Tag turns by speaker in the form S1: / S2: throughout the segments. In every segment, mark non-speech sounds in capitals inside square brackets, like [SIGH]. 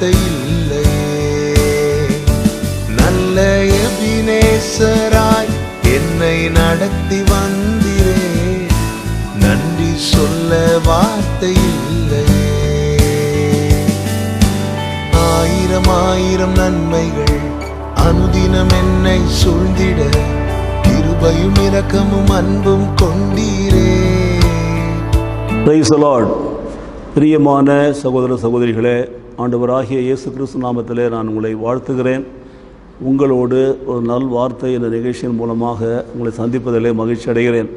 S1: வார்த்தை இல்லையே நல்ல எபினேசராய் என்னை நடத்தி வந்திரே. நன்றி சொல்ல வார்த்தை இல்லையே ஆயிரம் ஆயிரம் நன்மைகள் அனுதினம் என்னை சூழ்ந்திட. கிருபையும் இரக்கமும் அன்பும் கொண்டீரே.
S2: பிரைஸ் பிரியமான சகோதர சகோதரிகளே ஆண்டவராகிய இயேசு கிறிஸ்து நாமத்திலே நான் உங்களை வாழ்த்துகிறேன். உங்களோடு ஒரு நல் வார்த்தை இந்த நிகழ்ச்சியின் மூலமாக உங்களை சந்திப்பதிலே மகிழ்ச்சி அடைகிறேன்.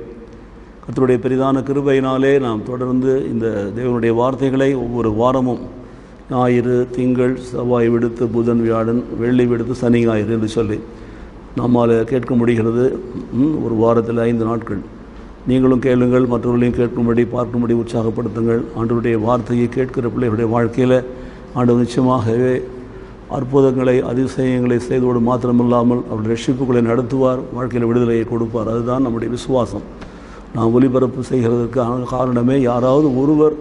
S2: கத்தருடைய பெரிதான கிருபையினாலே நாம் தொடர்ந்து இந்த தேவனுடைய வார்த்தைகளை ஒவ்வொரு வாரமும் ஞாயிறு திங்கள் செவ்வாய் விடுத்து புதன் வியாழன் வெள்ளி விடுத்து சனி ஞாயிறு என்று சொல்லி நம்மால் கேட்க முடிகிறது. ஒரு வாரத்தில் ஐந்து நாட்கள். நீங்களும் கேளுங்கள் மற்றவர்களையும் கேட்கும்படி பார்க்கும்படி உற்சாகப்படுத்துங்கள். ஆண்டவருடைய வார்த்தையை கேட்கிற பிள்ளைகளுடைய வாழ்க்கையில் ஆண்டு நிச்சயமாகவே அற்புதங்களை அதிசயங்களை செய்தோடு மாத்திரமில்லாமல் அவருடைய ரட்சிப்புகளை நடத்துவார் வாழ்க்கையில் விடுதலையை கொடுப்பார். அதுதான் நம்முடைய விசுவாசம். நாம் ஒலிபரப்பு செய்கிறதற்கான காரணமே யாராவது ஒருவர்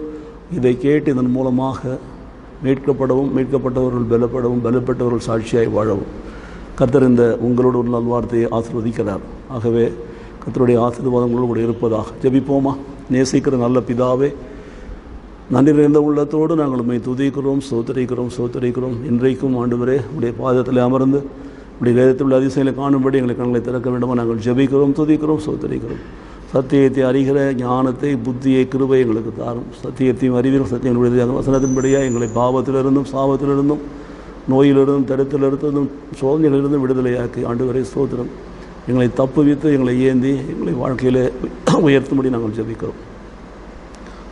S2: இதை கேட்டு இதன் மூலமாக மீட்கப்படவும் மீட்கப்பட்டவர்கள் பலப்படவும் பலப்பட்டவர்கள் சாட்சியாய் வாழவும். கர்த்தர் இந்த உங்களோட ஒரு நல்வார்த்தையை ஆசிர்வதிக்கிறார். ஆகவே கர்த்தருடைய ஆசீர்வாதங்களோடு கூட இருப்பதாக ஜெபிப்போமா? நேசிக்கிற நல்ல பிதாவே நன்றி நிறைந்த உள்ளத்தோடு நாங்கள் உண்மை துதிக்கிறோம் சோத்தரிக்கிறோம் சோத்தரிக்கிறோம் இன்றைக்கும் ஆண்டுவரே உடைய பாதத்தில் அமர்ந்து உடைய வேதத்தில் உள்ள அதிசயங்களை காணும்படி எங்களை கண்களை திறக்க வேண்டுமா? நாங்கள் ஜபிக்கிறோம் துதிக்கிறோம் சோத்தரிக்கிறோம் சத்தியத்தை அறிகிற ஞானத்தை புத்தியை கிருபை எங்களுக்கு தாரும். சத்தியத்தையும் அறிவியல் சத்தியங்களுடைய வசனத்தின்படியாக எங்களை பாவத்திலிருந்தும் சாபத்திலிருந்தும் நோயிலிருந்தும் தடுத்திலிருந்தும் சோதனைகளிலிருந்தும் விடுதலையாக்கி ஆண்டு வரை சோத்திரம் எங்களை தப்புவித்து எங்களை ஏந்தி எங்களை வாழ்க்கையில் உயர்த்தும்படி நாங்கள் ஜபிக்கிறோம்.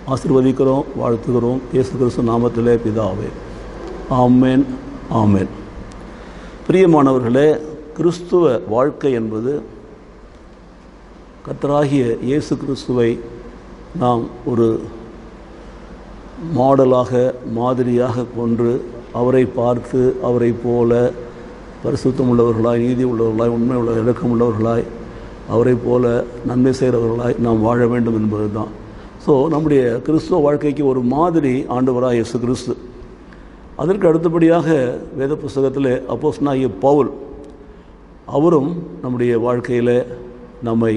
S2: ஆசீர்வதிக்கிறோம் வாழ்த்துகிறோம். இயேசு கிறிஸ்து நாமத்திலே பிதாவே. ஆமேன் ஆமேன். பிரியமானவர்களே கிறிஸ்துவ வாழ்க்கை என்பது கத்தராகிய இயேசு கிறிஸ்துவை நாம் ஒரு மாடலாக மாதிரியாக கொன்று அவரை பார்த்து அவரை போல பரிசுத்தம் உள்ளவர்களாய் நீதி உள்ளவர்களாய் உண்மை உள்ள இலக்கம் உள்ளவர்களாய் அவரை போல நன்மை செய்கிறவர்களாய் நாம் வாழ வேண்டும் என்பது தான் ஸோ நம்முடைய கிறிஸ்துவ வாழ்க்கைக்கு ஒரு மாதிரி ஆண்டவராக இயேசு கிறிஸ்து. அதற்கு அடுத்தபடியாக வேத புஸ்தகத்தில் அப்போஸ்னாகிய பவுல் அவரும் நம்முடைய வாழ்க்கையில் நம்மை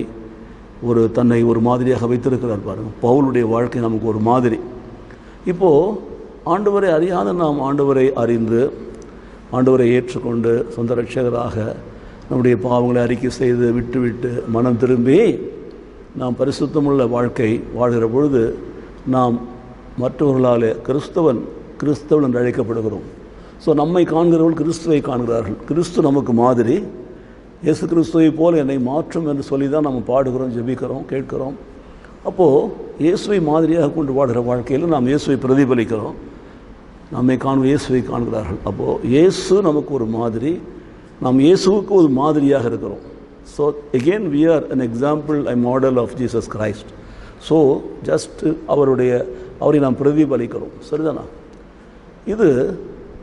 S2: ஒரு தன்னை ஒரு மாதிரியாக வைத்திருக்கிறார் பாருங்கள் பவுலுடைய வாழ்க்கை நமக்கு ஒரு மாதிரி. இப்போது ஆண்டவரை அறியாத நாம் ஆண்டவரை அறிந்து ஆண்டவரை ஏற்றுக்கொண்டு சொந்த ரட்சகராக நம்முடைய பாவங்களை அறிக்கை செய்து விட்டுவிட்டு மனம் திரும்பி நாம் பரிசுத்தமுள்ள வாழ்க்கை வாழ்கிற பொழுது நாம் மற்றவர்களாலே கிறிஸ்தவன் கிறிஸ்தவன் என்று அழைக்கப்படுகிறோம். ஸோ நம்மை காண்கிறவர்கள் கிறிஸ்துவை காண்கிறார்கள். கிறிஸ்து நமக்கு மாதிரி. இயேசு கிறிஸ்துவை போல என்னை மாற்றும் என்று சொல்லி தான் நம்ம பாடுகிறோம் ஜெபிக்கிறோம் கேட்கிறோம். அப்போது இயேசுவை மாதிரியாக கொண்டு வாடுகிற வாழ்க்கையில் நாம் இயேசுவை பிரதிபலிக்கிறோம். நம்மை காணும் இயேசுவை காண்கிறார்கள். அப்போது இயேசு நமக்கு ஒரு மாதிரி. நாம் இயேசுவுக்கு ஒரு மாதிரியாக இருக்கிறோம். So again we are an example I model of Jesus Christ so just அவருடைய அவரை நாம் பிரதிபலிக்கிறோம். சரிதானா? இது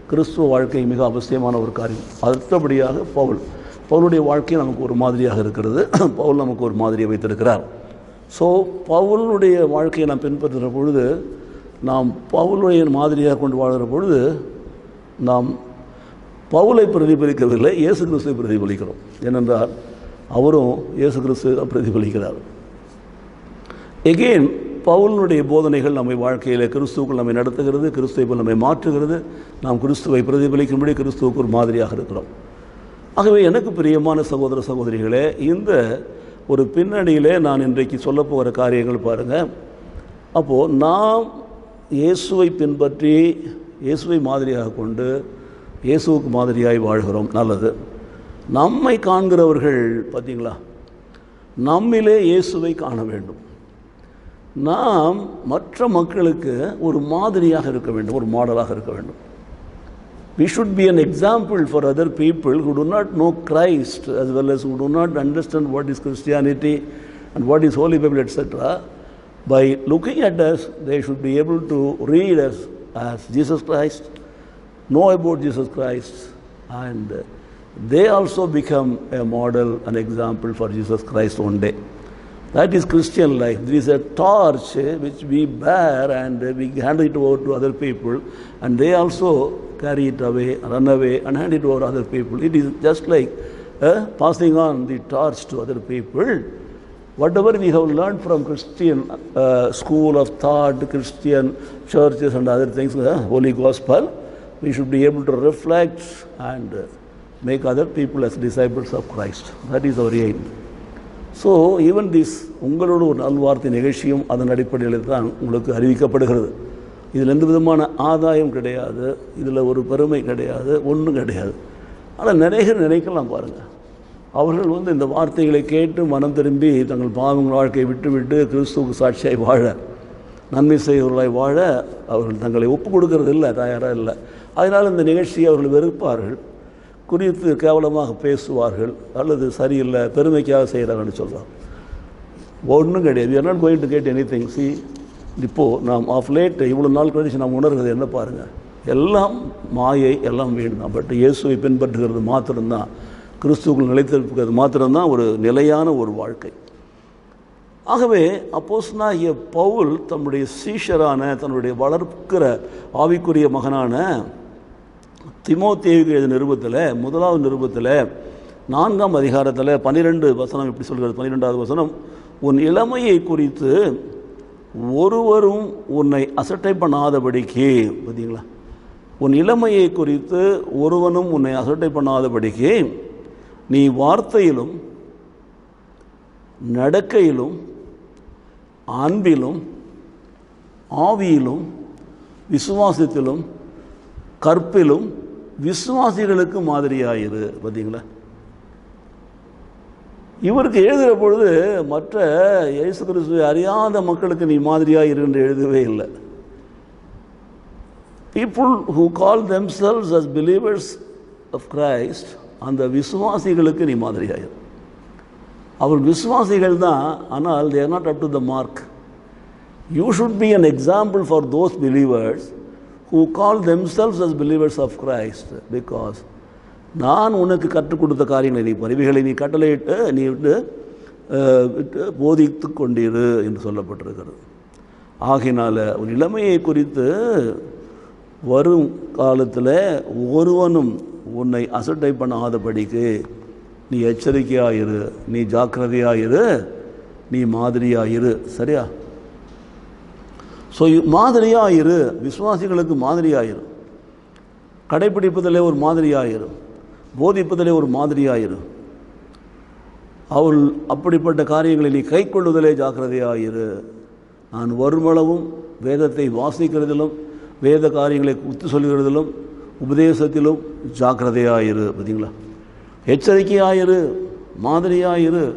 S2: கிறிஸ்துவ வாழ்க்கை மிக அவசியமான ஒரு காரியம். அடுத்தபடியாக பவுல். பவுலுடைய வாழ்க்கை நமக்கு ஒரு மாதிரியாக இருக்கிறது. [CLEARS THROAT] பவுல் நமக்கு ஒரு மாதிரியை வைத்திருக்கிறார். ஸோ பவுலுடைய வாழ்க்கையை நாம் பின்பற்றுகிற பொழுது நாம் பவுலுடைய மாதிரியாக கொண்டு வாழ்கிற பொழுது நாம் பவுலை பிரதிபலிக்கவில்லை இயேசு கிறிஸ்துவை பிரதிபலிக்கிறோம். ஏனென்றால் அவரும் இயேசு கிறிஸ்து தான் பிரதிபலிக்கிறார். எகெயின் பவுலினுடைய போதனைகள் நம்மை வாழ்க்கையில் கிறிஸ்துவுக்குள் நம்மை நடத்துகிறது கிறிஸ்துவை போல் நம்மை மாற்றுகிறது. நாம் கிறிஸ்துவை பிரதிபலிக்கும்படி கிறிஸ்துவுக்கு ஒரு மாதிரியாக இருக்கிறோம். ஆகவே எனக்கு பிரியமான சகோதர சகோதரிகளே இந்த ஒரு பின்னணியிலே நான் இன்றைக்கு சொல்லப் போகிற காரியங்கள் பாருங்கள் அப்போது நாம் இயேசுவை பின்பற்றி இயேசுவை மாதிரியாக கொண்டு இயேசுவுக்கு மாதிரியாய் வாழ்கிறோம். நல்லது. நம்மை காண்கிறவர்கள் பார்த்தீங்களா நம்மிலே இயேசுவை காண வேண்டும் நாம் மற்ற மக்களுக்கு ஒரு மாதிரியாக இருக்க வேண்டும் ஒரு மாடலாக இருக்க வேண்டும் we should be an example for other people who do not know Christ as well as who do not understand what is Christianity and what is holy Bible etcetera by looking at us they should be able to read us as Jesus Christ know about Jesus Christ and they also become a model, an example for Jesus Christ one day. That is Christian life. There is a torch which we bear and we hand it over to other people, and they also carry it away, run away, and hand it over to other people. It is just like eh, passing on the torch to other people. Whatever we have learned from Christian uh, school of thought, Christian churches, and other things, uh, Holy Gospel, we should be able to reflect and uh, make other people as disciples of Christ. That is our aim. So even this உங்களோட ஒரு நல்வார்த்தை நிகழ்ச்சியும் அதன் அடிப்படையில் தான் உங்களுக்கு அறிவிக்கப்படுகிறது. இதில் எந்த விதமான ஆதாயம் கிடையாது இதில் ஒரு பெருமை கிடையாது ஒன்றும் கிடையாது. ஆனால் நிறைய நினைக்கலாம் பாருங்கள் அவர்கள் வந்து இந்த வார்த்தைகளை கேட்டு மனம் திரும்பி தங்கள் பாவங்கள் வாழ்க்கையை விட்டுவிட்டு கிறிஸ்துவுக்கு சாட்சியாய் வாழ நன்மை செய்வர்களாய் வாழ அவர்கள் தங்களை ஒப்பு கொடுக்கறது இல்லை தயாராக இல்லை. அதனால் இந்த நிகழ்ச்சியை அவர்கள் வெறுப்பார்கள். குறித்து கேவலமாக பேசுவார்கள் அல்லது சரியில்லை பெருமைக்காக செய்கிறாங்கன்னு சொல்கிறான் ஒன்றும் கிடையாது. You are not going to get anything C இப்போது நாம் ஆஃப் லேட் இவ்வளோ நாள் கழிச்சு நாம் உணர்கிறது என்ன பாருங்கள் எல்லாம் மாயை எல்லாம் வேண்டும் தான். பட் இயேசுவை பின்பற்றுகிறது மாத்திரம்தான். கிறிஸ்துவுக்குள் நிலைத்திருக்கிறது மாத்திரம்தான் ஒரு நிலையான ஒரு வாழ்க்கை. ஆகவே அப்போஸ்னாகிய பவுல் தன்னுடைய சீஷரான தன்னுடைய வளர்க்கிற ஆவிக்குரிய மகனான திமோத்தேயுக்கு எழுதிய நிருபத்தில் முதலாவது நிருபத்தில் நான்காம் அதிகாரத்தில் பன்னிரெண்டு வசனம் எப்படி சொல்கிறது? பன்னிரெண்டாவது வசனம் உன் இளமையை குறித்து ஒருவரும் உன்னை அசட்டை பண்ணாதபடிக்கு பார்த்தீங்களா? உன் இளமையை குறித்து ஒருவனும் உன்னை அசட்டை பண்ணாதபடிக்கு நீ வார்த்தையிலும் நடக்கையிலும் அன்பிலும் ஆவியிலும் விசுவாசத்திலும் கற்பிலும் விசுவாசிகளுக்கு மாதிரியாயிரு பார்த்தீங்களா? இவருக்கு எழுதுகிற பொழுது மற்ற இயேசு கிறிஸ்துவை அறியாத மக்களுக்கு நீ மாதிரியாக இரு என்று எழுதவே இல்லை. People who call themselves as believers of Christ அந்த விசுவாசிகளுக்கு நீ மாதிரியாயிரு. அவர் விசுவாசிகள் தான் ஆனால் they're not up to the mark you should be an example for those believers who call themselves as believers of Christ because நான் உனக்கு கற்றுக் கொடுத்த காரியங்களை நீ பரிவுகளை நீ கட்டளையிட்டு நீ விட்டு விட்டு போதித்து கொண்டிரு என்று சொல்லப்பட்டிருக்கிறது. ஆகினால உன் இளமையை குறித்து வரும் காலத்தில் ஒருவனும் உன்னை அசட்டை பண்ணாதபடிக்கு நீ எச்சரிக்கையாயிரு நீ ஜாக்கிரதையாயிரு நீ மாதிரியாயிரு. சரியா? ஸோ மாதிரியாயிரு. விசுவாசிகளுக்கு மாதிரியாயிரு. கடைபிடிப்பதிலே ஒரு மாதிரியாயிரு. போதிப்பதிலே ஒரு மாதிரியாயிரு. அவள் அப்படிப்பட்ட காரியங்களை நீ கை கொள்வதிலே ஜாக்கிரதையாயிரு. நான் வருமளவும் வேதத்தை வாசிக்கிறதிலும் வேத காரியங்களை குத்து சொல்கிறதிலும் உபதேசத்திலும் ஜாக்கிரதையாயிரு. பார்த்தீங்களா எச்சரிக்கையாயிரு மாதிரியாயிரு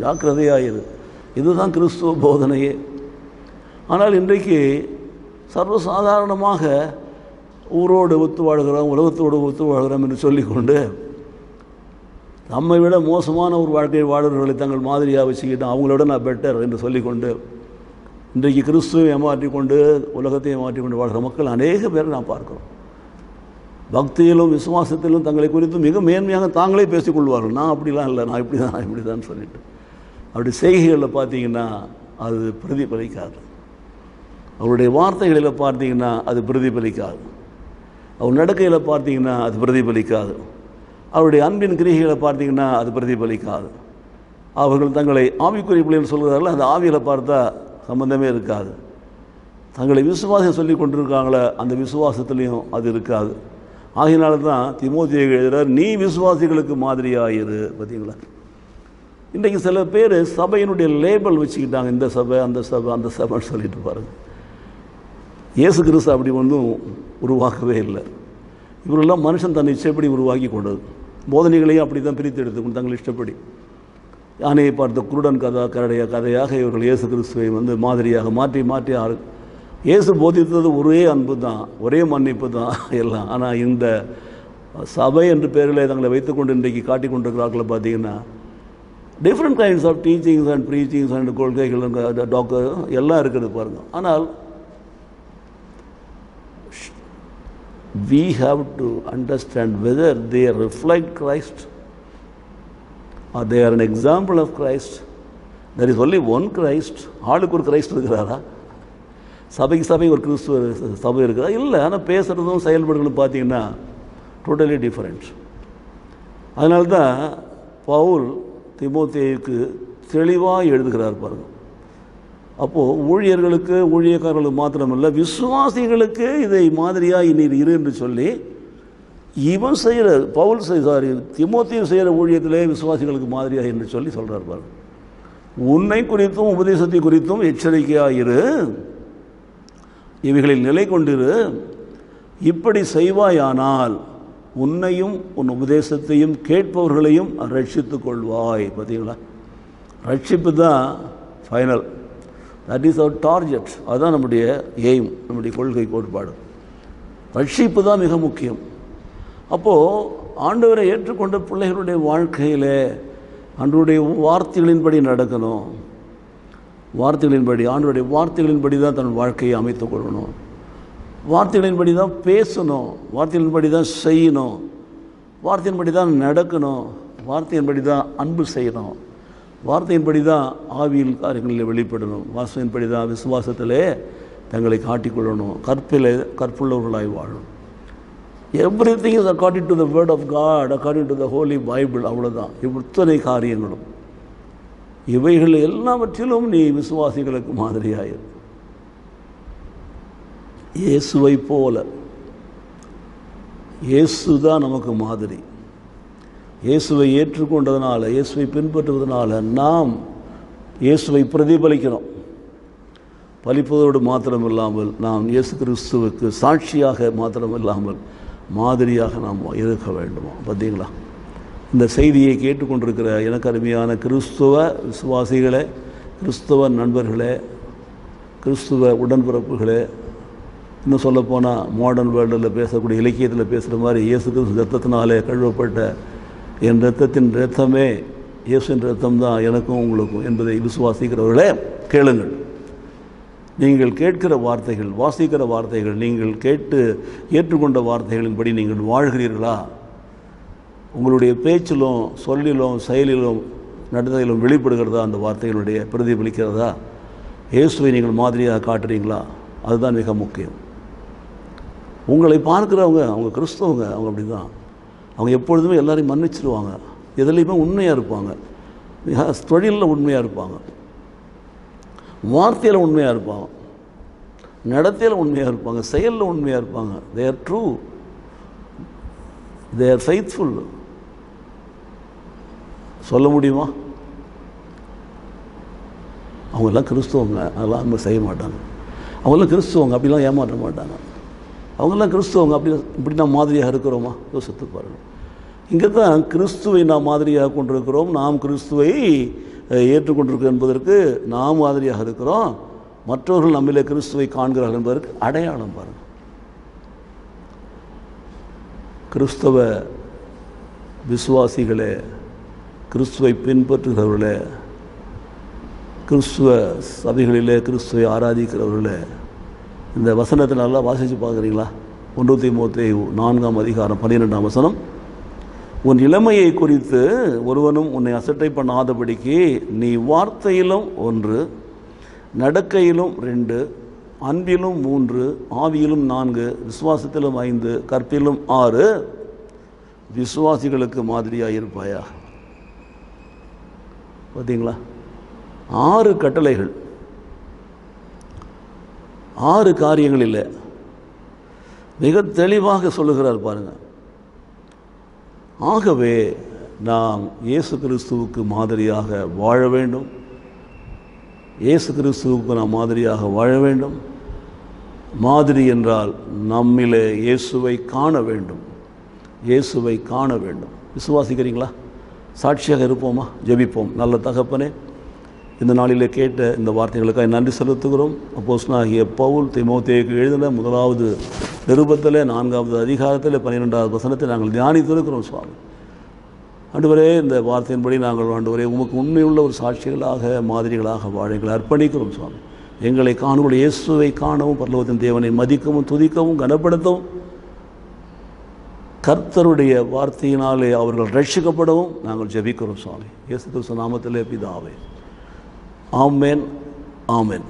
S2: ஜாக்கிரதையாயிரு. இதுதான் கிறிஸ்துவ போதனையே. ஆனால் இன்றைக்கு சர்வசாதாரணமாக ஊரோடு ஒத்து வாழ்கிறோம் உலகத்தோடு ஒத்து வாழ்கிறோம் என்று சொல்லிக்கொண்டு நம்மை விட மோசமான ஒரு வாழ்க்கையை வாழ்கிறவர்களை தங்கள் மாதிரியாக வச்சுக்கிட்டு அவங்களோட நான் பெட்டர் என்று சொல்லிக்கொண்டு இன்றைக்கு கிறிஸ்துவை ஏமாற்றிக்கொண்டு உலகத்தை ஏமாற்றிக் கொண்டு வாழ்கிற மக்கள் அநேக பேரை நான் பார்க்கிறோம். பக்தியிலும் விசுவாசத்திலும் தங்களை குறித்து மிக மேன்மையாக தாங்களே பேசிக்கொள்வார்கள் நான் அப்படிலாம் இல்லை நான் இப்படி தான் இப்படி தான் சொல்லிட்டு. அப்படி செய்கைகளில் பார்த்தீங்கன்னா அது பிரதிபலிக்காது. அவருடைய வார்த்தைகளில் பார்த்தீங்கன்னா அது பிரதிபலிக்காது. அவர் நடக்கையில் பார்த்தீங்கன்னா அது பிரதிபலிக்காது. அவருடைய அன்பின் கிரிகைகளை பார்த்தீங்கன்னா அது பிரதிபலிக்காது. அவர்கள் தங்களை ஆவிக்குரிய பிள்ளைகள் சொல்கிறார்கள் அந்த ஆவியில் பார்த்தா சம்பந்தமே இருக்காது. தங்களை விசுவாசம் சொல்லி கொண்டிருக்காங்களே அந்த விசுவாசத்துலேயும் அது இருக்காது. ஆகையினால தான் திமோதியை எழுதுகிறார் நீ விசுவாசிகளுக்கு மாதிரியாயிரு பார்த்தீங்களா? இன்றைக்கு சில பேர் சபையினுடைய லேபிள் வச்சுக்கிட்டாங்க இந்த சபை அந்த சபை அந்த சபைன்னு சொல்லிட்டு பாருங்கள் இயேசு கிறிஸ்து அப்படி ஒன்றும் உருவாக்கவே இல்லை. இவரெல்லாம் மனுஷன் தன் இஷ்டப்படி உருவாக்கி கொண்டது. போதனைகளையும் அப்படி தான் பிரித்து எடுத்துக்கணும் தங்கள் இஷ்டப்படி. யானையை பார்த்த குருடன் கதா கரடைய கதையாக இவர்கள் இயேசு கிறிஸ்துவை வந்து மாதிரியாக மாற்றி மாற்றி ஆறு. இயேசு போதித்தது ஒரே அன்பு தான் ஒரே மன்னிப்பு தான் எல்லாம். ஆனால் இந்த சபை என்று பேரில் தங்களை வைத்துக்கொண்டு இன்றைக்கு காட்டி கொண்டிருக்கிறார்கள் பார்த்தீங்கன்னா different kinds of teachings and preachings and கொள்கைகள் டாக்டர் எல்லாம் இருக்கிறது பாருங்கள் ஆனால் we have to understand whether they reflect Christ or they are an example of Christ. There is only one Christ. ஆளுக்கு ஒரு கிரைஸ்ட் இருக்கிறாரா சபைக்கு சபை ஒரு கிறிஸ்துவ சபை இருக்கிறா இல்லை ஆனால் பேசுகிறதும் செயல்பாடுகளும் பார்த்தீங்கன்னா டோட்டலி டிஃப்ரெண்ட் அதனால தான் பவுல் திமோத்தேயுக்கு தெளிவாக எழுதுகிறார் பாருங்கள் அப்போது ஊழியர்களுக்கு ஊழியக்காரர்களுக்கு மாத்திரமல்ல விசுவாசிகளுக்கு இதை மாதிரியாக இனி இரு என்று சொல்லி இவன் செய்கிற பவுல் சாரி திமோத்தியம் செய்கிற ஊழியத்திலே விசுவாசிகளுக்கு மாதிரியாக என்று சொல்லி சொல்கிறார் பாரு. உன்னை குறித்தும் உபதேசத்தை குறித்தும் எச்சரிக்கையாக இரு. இவைகளில் நிலை கொண்டிரு. இப்படி செய்வாயானால் உன்னையும் உன் உபதேசத்தையும் கேட்பவர்களையும் ரட்சித்து கொள்வாய். பார்த்தீங்களா? ரட்சிப்பு தான் final that is our target அதுதான் நம்முடைய எய்ம் நம்முடைய கொள்கை கோட்பாடு. ரட்சிப்பு தான் மிக முக்கியம். அப்போது ஆண்டவரை ஏற்றுக்கொண்ட பிள்ளைகளுடைய வாழ்க்கையில் அன்றைய வார்த்தைகளின்படி நடக்கணும். வார்த்தைகளின்படி ஆண்டவருடைய வார்த்தைகளின்படி தான் தன் வாழ்க்கையை அமைத்துக் கொள்ளணும். வார்த்தைகளின்படி தான் பேசணும். வார்த்தைகளின்படி தான் செய்யணும். வார்த்தையின்படி தான் நடக்கணும். வார்த்தையின்படி தான் அன்பு செய்யணும். வார்த்தையின்படி தான் ஆவியில் காரியங்களில் வெளிப்படணும். வாசனையின்படி தான் விசுவாசத்திலே தங்களை காட்டிக்கொள்ளணும். கற்பில் கற்புள்ளவர்களாய் வாழணும். Everything is according to the word of God according to the holy Bible அவ்வளோதான் இத்தனை காரியங்களும். இவைகள் எல்லாவற்றிலும் நீ விசுவாசிகளுக்கு மாதிரியாயிரு இயேசுவை போல. இயேசு தான் நமக்கு மாதிரி. இயேசுவை ஏற்றுக்கொண்டதுனால இயேசுவை பின்பற்றுவதனால நாம் இயேசுவை பிரதிபலிக்கிறோம். பலிப்பதோடு மாத்திரமில்லாமல் நாம் இயேசு கிறிஸ்துவுக்கு சாட்சியாக மாத்திரமில்லாமல் மாதிரியாக நாம் இருக்க வேண்டுமா? பார்த்தீங்களா? இந்த செய்தியை கேட்டுக்கொண்டிருக்கிற எனக்கு அருமையான கிறிஸ்துவ விசுவாசிகளே கிறிஸ்துவ நண்பர்களே கிறிஸ்துவ உடன்பிறப்புகளே இன்னும் சொல்லப்போனால் மாடர்ன் வேர்ல்டில் பேசக்கூடிய இலக்கியத்தில் பேசுகிற மாதிரி இயேசு கிறிஸ்து ரத்தத்தினாலே கழுவப்பட்ட என் ரத்தத்தின் ரத்தமே இயேசுவின் ரத்தம் தான் எனக்கும் உங்களுக்கும் என்பதை விசுவாசிக்கிறவர்களே கேளுங்கள். நீங்கள் கேட்கிற வார்த்தைகள் வாசிக்கிற வார்த்தைகள் நீங்கள் கேட்டு ஏற்றுக்கொண்ட வார்த்தைகளின்படி நீங்கள் வாழ்கிறீர்களா? உங்களுடைய பேச்சிலும் சொல்லிலும் செயலிலும் நடத்தையிலும் வெளிப்படுகிறதா? அந்த வார்த்தைகளுடைய பிரதிபலிக்கிறதா? இயேசுவை நீங்கள் மாதிரியாக காட்டுறீங்களா? அதுதான் மிக முக்கியம். உங்களை பார்க்குறவங்க அவங்க கிறிஸ்தவங்க அவங்க அப்படி தான் அவங்க எப்பொழுதுமே எல்லாரையும் மன்னிச்சிருவாங்க. எதுலேயுமே உண்மையாக இருப்பாங்க. தொழிலில் உண்மையாக இருப்பாங்க. வார்த்தையில் உண்மையாக இருப்பாங்க. நடத்தையில் உண்மையாக இருப்பாங்க. செயலில் உண்மையாக இருப்பாங்க. They are true they are faithful சொல்ல முடியுமா? அவங்கெல்லாம் கிறிஸ்துவங்க. அதெல்லாம் நம்ம செய்ய மாட்டாங்க. அவங்கெல்லாம் கிறிஸ்துவங்க. அப்படிலாம் ஏமாற்ற மாட்டாங்க. அவங்கெல்லாம் கிறிஸ்துவங்க அப்படி இப்படி நாம் மாதிரியாக இருக்கிறோமா? யோசித்து பாருங்கள். இங்கே தான் கிறிஸ்துவை நாம் மாதிரியாக கொண்டிருக்கிறோம். நாம் கிறிஸ்துவை ஏற்றுக்கொண்டிருக்கிறோம் என்பதற்கு நாம் மாதிரியாக இருக்கிறோம். மற்றவர்கள் நம்மிலே கிறிஸ்துவை காண்கிறார்கள் என்பதற்கு அடையாளம் பாருங்கள். கிறிஸ்தவ விசுவாசிகளே கிறிஸ்துவை பின்பற்றுகிறவர்களே கிறிஸ்துவ சபைகளிலே கிறிஸ்துவை ஆராதிக்கிறவர்களே இந்த வசனத்தை நல்லா வாசித்து பார்க்குறீங்களா? ஒன்றுத்தி மூத்தி நான்காம் அதிகாரம் பன்னிரெண்டாம் வசனம். உன் இளமையை குறித்து ஒருவனும் உன்னை அசட்டை பண்ணாதபடிக்கு நீ வார்த்தையிலும் ஒன்று நடக்கையிலும் ரெண்டு அன்பிலும் மூன்று ஆவியிலும் நான்கு விசுவாசத்திலும் ஐந்து கற்பிலும் ஆறு விசுவாசிகளுக்கு மாதிரியாக இருப்பாயா பார்த்தீங்களா? ஆறு கட்டளைகள். ஆறு காரியங்கள் இல்லை. மிக தெளிவாக சொல்லுகிறார் பாருங்க. ஆகவே நாம் இயேசு கிறிஸ்துவுக்கு மாதிரியாக வாழ வேண்டும். இயேசு கிறிஸ்துவுக்கு நாம் மாதிரியாக வாழ வேண்டும். மாதிரி என்றால் நம்மிலே இயேசுவை காண வேண்டும். இயேசுவை காண வேண்டும். விசுவாசிக்கிறீங்களா? சாட்சியாக இருப்போமா? ஜெபிப்போம். நல்ல தகப்பனே இந்த நாளிலே கேட்ட இந்த வார்த்தைகளுக்காக நன்றி செலுத்துகிறோம். அப்போஸ்னாகிய பவுல் திமோத்தேயுக்கு எழுதின முதலாவது நிருபத்தில் நான்காவது அதிகாரத்தில் பன்னிரெண்டாவது வசனத்தை நாங்கள் தியானித்திருக்கிறோம் சுவாமி. ஆண்டவரே இந்த வார்த்தையின்படி நாங்கள் ஆண்டவரே உமக்கு உண்மையுள்ள ஒரு சாட்சிகளாக மாதிரிகளாக வாழ எங்களை அர்ப்பணிக்கிறோம் சுவாமி. எங்களை காணுடைய இயேசுவை காணவும் பரலோகத்தின் தேவனை மதிக்கவும் துதிக்கவும் கனப்படுத்தவும் கர்த்தருடைய வார்த்தையினாலே அவர்கள் ரட்சிக்கப்படவும் நாங்கள் ஜெபிக்கிறோம் சுவாமி. இயேசு கிறிஸ்து நாமத்திலே பிதாவே. ஆமேன் ஆமேன்.